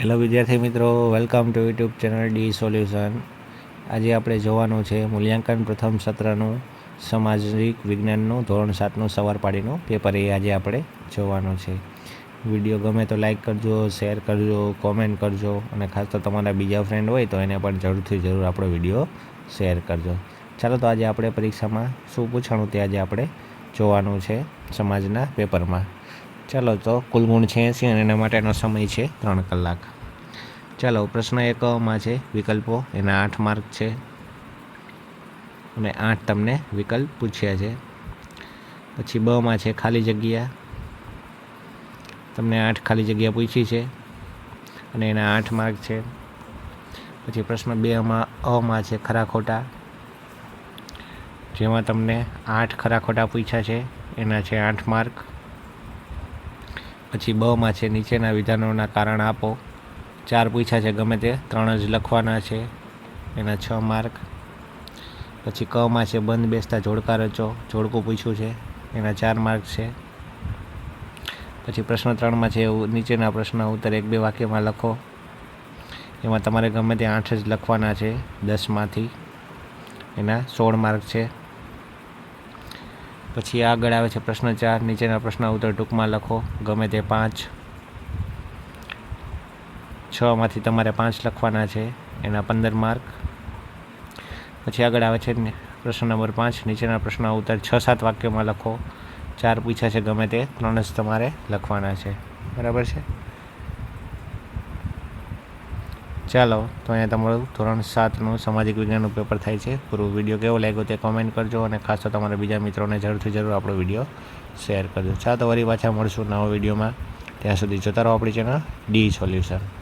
Hello વિદ્યાર્થી મિત્રો. Welcome to YouTube channel D solution આજે આપણે જોવાનું છે મૂલ્યાંકન પ્રથમ સત્રનું સામાજિક વિજ્ઞાનનું ધોરણ સાતનું સવાર પાડીનું પેપર એ આજે આપણે જોવાનું છે. વીડિયો ગમે તો લાઈક કરજો શેર કરજો કોમેન્ટ કરજો અને ખાસ તો તમારા બીજા ફ્રેન્ડ હોય તો એને પણ જરૂરથી જરૂર આપણો વીડિયો શેર કરજો. ચાલો તો આજે આપણે પરીક્ષામાં શું પૂછાણું તે આજે આપણે જોવાનું છે સમાજના પેપરમાં ચાલો તો કુલ ગુણ છે એંસી અને એના માટેનો સમય છે ત્રણ કલાક. ચાલો, પ્રશ્ન એકમાં છે, વિકલ્પો. એના આઠ માર્ક છે. અને આઠ તમને વિકલ્પ પૂછ્યા છે. પછી બમાં છે, ખાલી જગ્યા. તમને આઠ ખાલી જગ્યા પૂછી છે. અને એના આઠ માર્ક છે. પછી પ્રશ્ન બેમાં, અમાં છે, ખરા ખોટા. જેમાં તમને આઠ ખરા ખોટા પૂછ્યા છે. એના છે આઠ માર્ક. પછી બમાં છે, નીચેના વિધાનોના કારણ આપો. ચાર પૂછ્યા છે ગમે તે, ત્રણ જ લખવાના છે, એના છ માર્ક. પછી કમાં છે, બંધ બેસતા જોડકા રચો, જોડકું પૂછ્યું છે, એના ચાર માર્ક છે. પછી પ્રશ્ન ત્રણમાં છે નીચેના પ્રશ્ન ઉત્તર એક બે વાક્યમાં લખો. એમાં તમારે ગમે તે આઠ જ લખવાના છે દસમાંથી એના સોળ માર્ક છે. પછી આગળ આવે છે પ્રશ્ન ચાર, નીચેના પ્રશ્ન ઉત્તર ટૂંકમાં લખો. ગમે તે પાંચ. છમાંથી તમારે પાંચ લખવાના છે, એના પંદર માર્ક. પછી આગળ આવે છે પ્રશ્ન નંબર પાંચ, નીચેના પ્રશ્ન ઉત્તર છ, સાત વાક્યોમાં લખો. ચાર પૂછ્યા છે ગમે તે, ત્રણ જ તમારે લખવાના છે. બરાબર છે? ચાલો, તો અહીંયા તમારું ધોરણ સાતનું સામાજિક વિજ્ઞાનનું પેપર થાય છે. પૂરો વીડિયો કેવો લાગ્યો તે કોમેન્ટ કરજો અને ખાસ તો તમારા બીજા મિત્રોને જરૂરથી જરૂર આપણો વીડિયો શેર કરજો. ચાલો, તો વળી પાછા મળશું નવા વિડીયોમાં. ત્યાં સુધી જોતા રહો આપણી ચેનલ ડી સોલ્યુશન.